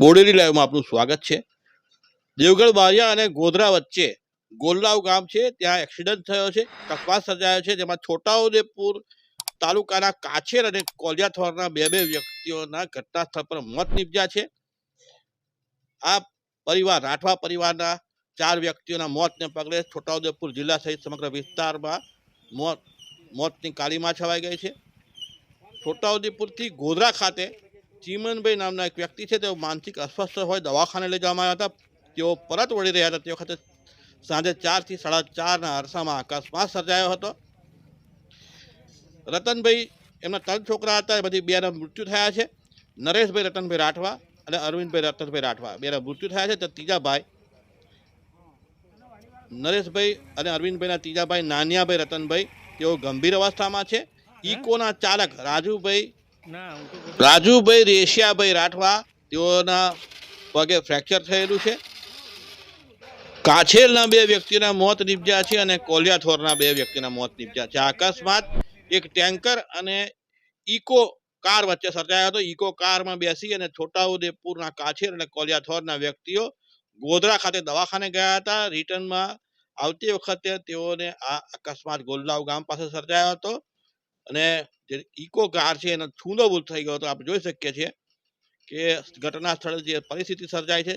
બોડેલી લાઈવમાં આપનું સ્વાગત છે. દેવગઢ બારિયા અને ગોધરા વચ્ચે ગોલ્લાવ ગામ છે, ત્યાં એક્સિડન્ટ થયો છે અકસ્માત સર્જાયો છે, જેમાં છોટાઉદેપુર તાલુકાના કાછેર અને કોલિયાથોરના બે બે વ્યક્તિઓના ઘટના સ્થળ પર મોત નીપજ્યા છે. આ પરિવાર, રાઠવા પરિવારના ચાર વ્યક્તિઓના મોતને પગલે છોટાઉદેપુર જિલ્લા સહિત સમગ્ર વિસ્તારમાં મોત, મોતની કાળીમાં છવાઈ ગઈ છે. છોટાઉદેપુરથી ગોધરા ખાતે ચીમનભાઈ નામના એક વ્યક્તિ છે, તેઓ માનસિક અસ્વસ્થ હોય, દવાખાને લઈ જવામાં આવ્યા હતા. તેઓ પરત વળી રહ્યા હતા. તે વખતે સાંજે ચારથી સાડા ચારના અરસામાં અકસ્માત સર્જાયો હતો. રતનભાઈ એમના ત્રણ છોકરા હતા, એ બધી બેના મૃત્યુ થયા છે. નરેશભાઈ, રતનભાઈ રાઠવા અને અરવિંદભાઈ, રતનભાઈ રાઠવા. બેના મૃત્યુ થયા છે. તો ત્રીજા ભાઈ નરેશભાઈ અને અરવિંદભાઈના ત્રીજા ભાઈ નાનિયાભાઈ, રતનભાઈ, તેઓ ગંભીર અવસ્થામાં છે. ઇકોના ચાલક રાજુભાઈ રાજુભાઈ રેશિયાભાઈ રાઠવા, તેઓના પગે ફ્રેક્ચર થયેલું છે. કાછેરના બે વ્યક્તિના મોત નીપજ્યા છે અને કોલિયાથોરના બે વ્યક્તિના મોત નીપજ્યા છે. અકસ્માત, એક ટેન્કર અને ઇકો કાર વચ્ચે સર્જાયો હતો. ઇકો કારમાં બેસી અને છોટાઉદેપુરના કાછેર અને કોલિયાથોરના વ્યક્તિઓ ગોધરા ખાતે દવાખાને ગયા હતા. રિટર્નમાં આવતી વખતે તેઓને આ અકસ્માત ગોલદાવ ગામ પાસે સર્જાયો હતો અને જે ઇકો કાર છે એનો છૂંદો ભૂલ થઈ ગયો હતો, આપણે જોઈ શકીએ છીએ કે ઘટના સ્થળે જે પરિસ્થિતિ સર્જાય છે,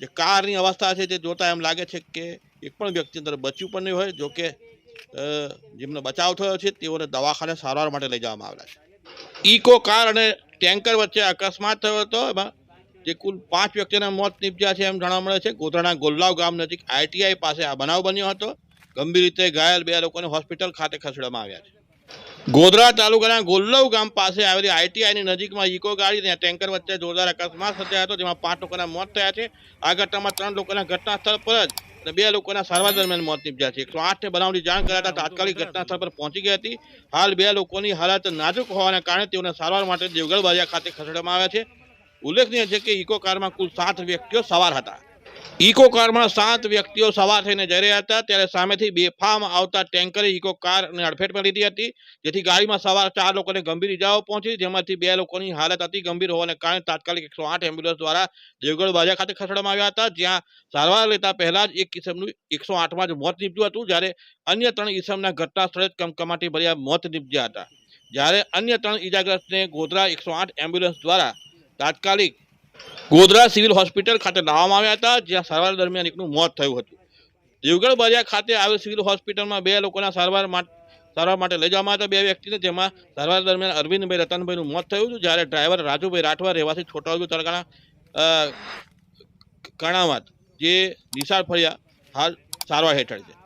જે કારની અવસ્થા છે, તે જોતા એમ લાગે છે કે એક પણ વ્યક્તિ અંદર બચ્યું પણ નહીં હોય, જો કે જેમનો બચાવ થયો છે, તેઓને દવાખાને સારવાર માટે લઈ જવામાં આવેલા છે. ઇકો કાર અને ટેન્કર વચ્ચે અકસ્માત થયો હતો, એમાં જે કુલ પાંચ વ્યક્તિના મોત નીપજ્યા છે એમ જાણવા મળે છે. ગોધરાના ગોલ્લાવ ગામ નજીક આઈટીઆઈ પાસે આ બનાવ બન્યો હતો. ગંભીર રીતે ઘાયલ બે લોકોને હોસ્પિટલ ખાતે ખસેડવામાં આવ્યા છે. ગોધરા તાલુકાના ગોલ્લવ ગામ પાસે આવેલી આઈટીઆઈની નજીકમાં ઇકો ગાડી અને ટેન્કર વચ્ચે જોરદાર અકસ્માત સર્જાયો હતો. જેમાં પાંચ લોકોના મોત થયા છે. આ ઘટનામાં ત્રણ લોકોના ઘટના સ્થળ પર જ અને બે લોકોના સારવાર દરમિયાન મોત નીપજ્યા છે. એકસો આઠને બનાવની જાણ કરાતા તાત્કાલિક ઘટના સ્થળ પર પહોંચી ગઈ હતી. હાલ બે લોકોની હાલત નાજુક હોવાના કારણે તેઓને સારવાર માટે દેવગઢ બાજા ખાતે ખસેડવામાં આવ્યા છે. ઉલ્લેખનીય છે કે ઇકો કારમાં કુલ સાત વ્યક્તિઓ સવાર હતા. ઇકો કારમાં સાત વ્યક્તિઓ સવાર થઈને જઈ રહ્યા હતા. ત્યારે સામેથી બેફામ આવતા ટેન્કરે ઇકો કારને અડફેટમાં લીધી હતી. જેથી ગાડીમાં સવાર ચાર લોકોને ગંભીર ઇજાઓ પહોંચી. જેમાંથી બે લોકોની હાલત અતિ ગંભીર હોવાને કારણે તાત્કાલિક એકસો આઠ એમ્બ્યુલન્સ દ્વારા દેવગઢ બાજા ખાતે ખસેડવામાં આવ્યા હતા. જ્યાં સારવાર લેતા પહેલા જ એક કિસમનું એકસો આઠમાં જ મોત નીપજ્યું હતું. જ્યારે અન્ય ત્રણ ઇસમના ઘટના સ્થળે જ કમકમાટી ભર્યા મોત નીપજ્યા હતા. જ્યારે અન્ય ત્રણ ઈજાગ્રસ્તને ગોધરા એકસો આઠ એમ્બ્યુલન્સ દ્વારા તાત્કાલિક ગોધરા સિવિલ હોસ્પિટલ ખાતે લાવવામાં આવ્યા હતા જ્યાં સારવાર દરમિયાન એકનું મોત થયું હતું. દેવગઢ બજાર ખાતે આવેલ સિવિલ હોસ્પિટલમાં બે લોકોના સારવાર સારવાર માટે લઈ જવામાં હતા. બે વ્યક્તિને જેમાં સારવાર દરમિયાન અરવિંદભાઈ રતનભાઈનું મોત થયું હતું જ્યારે ડ્રાઈવર રાજુભાઈ રાઠવા રહેવાસી છોટાઉદેપુર તાલુકાના અ, કણાવાત જે નિશાળ ફળિયા હાલ સારવાર હેઠળ છે.